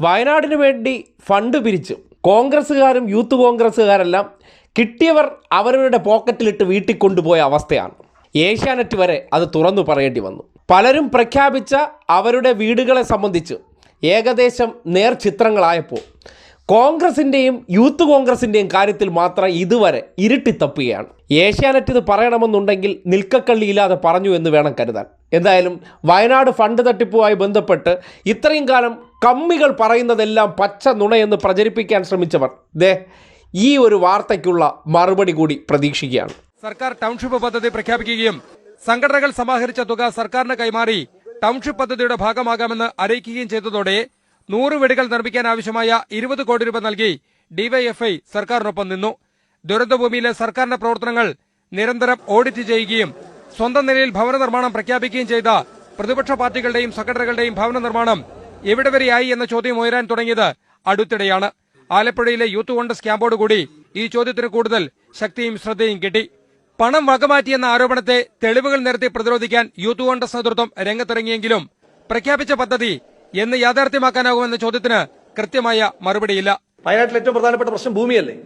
വയനാടിന് വേണ്ടി ഫണ്ട് പിരിച്ചു കോൺഗ്രസ്സുകാരും യൂത്ത് കോൺഗ്രസ്സുകാരെല്ലാം കിട്ടിയവർ അവരവരുടെ പോക്കറ്റിലിട്ട് വീട്ടിൽ കൊണ്ടുപോയ അവസ്ഥയാണ്. ഏഷ്യാനെറ്റ് വരെ അത് തുറന്നു പറയേണ്ടി വന്നു. പലരും പ്രഖ്യാപിച്ച അവരുടെ വീടുകളെ സംബന്ധിച്ച് ഏകദേശം നേർ നേർചിത്രങ്ങളായപ്പോൾ കോൺഗ്രസിന്റെയും യൂത്ത് കോൺഗ്രസിന്റെയും കാര്യത്തിൽ മാത്രം ഇതുവരെ ഇരുട്ടിത്തപ്പുകയാണ് ഏഷ്യാനെറ്റ് ഇത് പറയണമെന്നുണ്ടെങ്കിൽ നിൽക്കക്കള്ളി ഇല്ലാതെ പറഞ്ഞു എന്ന് വേണം കരുതാൻ. എന്തായാലും വയനാട് ഫണ്ട് തട്ടിപ്പുമായി ബന്ധപ്പെട്ട് ഇത്രയും കാലം കമ്മികൾ പറയുന്നതെല്ലാം പച്ച നുണയെന്ന് പ്രചരിപ്പിക്കാൻ ശ്രമിച്ചവർ ദേ ഈ ഒരു വാർത്തയ്ക്കുള്ള മറുപടി കൂടി പ്രതീക്ഷിക്കുകയാണ്. സർക്കാർ ടൗൺഷിപ്പ് പദ്ധതി പ്രഖ്യാപിക്കുകയും സംഘടനകൾ സമാഹരിച്ച തുക സർക്കാരിന് കൈമാറി ടൗൺഷിപ്പ് പദ്ധതിയുടെ ഭാഗമാകാമെന്ന് അറിയിക്കുകയും ചെയ്തതോടെ നൂറ് വീടുകൾ നിർമ്മിക്കാൻ ആവശ്യമായ ഇരുപത് കോടി രൂപ നൽകി ഡിവൈഎഫ്ഐ സർക്കാരിനൊപ്പം നിന്നു. ദുരന്തഭൂമിയിലെ സർക്കാരിന്റെ പ്രവർത്തനങ്ങൾ നിരന്തരം ഓഡിറ്റ് ചെയ്യുകയും സ്വന്തം നിലയിൽ ഭവന നിർമ്മാണം പ്രഖ്യാപിക്കുകയും ചെയ്ത പ്രതിപക്ഷ പാർട്ടികളുടെയും സെക്രട്ടറികളുടെയും ഭവന നിർമ്മാണം എവിടെ വരെയായി എന്ന ചോദ്യം ഉയരാൻ തുടങ്ങിയത് അടുത്തിടെയാണ്. ആലപ്പുഴയിലെ യൂത്ത് കോൺഗ്രസ് ക്യാമ്പോടുകൂടി ഈ ചോദ്യത്തിന് കൂടുതൽ ശക്തിയും ശ്രദ്ധയും കിട്ടി. പണം വകമാറ്റിയെന്ന ആരോപണത്തെ തെളിവുകൾ നിരത്തി പ്രതിരോധിക്കാൻ യൂത്ത് കോൺഗ്രസ് നേതൃത്വം രംഗത്തിറങ്ങിയെങ്കിലും പ്രഖ്യാപിച്ച പദ്ധതി എന്ന് യാഥാർത്ഥ്യമാക്കാനാകുമെന്ന ചോദ്യത്തിന് കൃത്യമായ മറുപടിയില്ല. വയനാട്ടിൽ ഏറ്റവും പ്രധാനപ്പെട്ട പ്രശ്നം ഭൂമിയല്ലേ?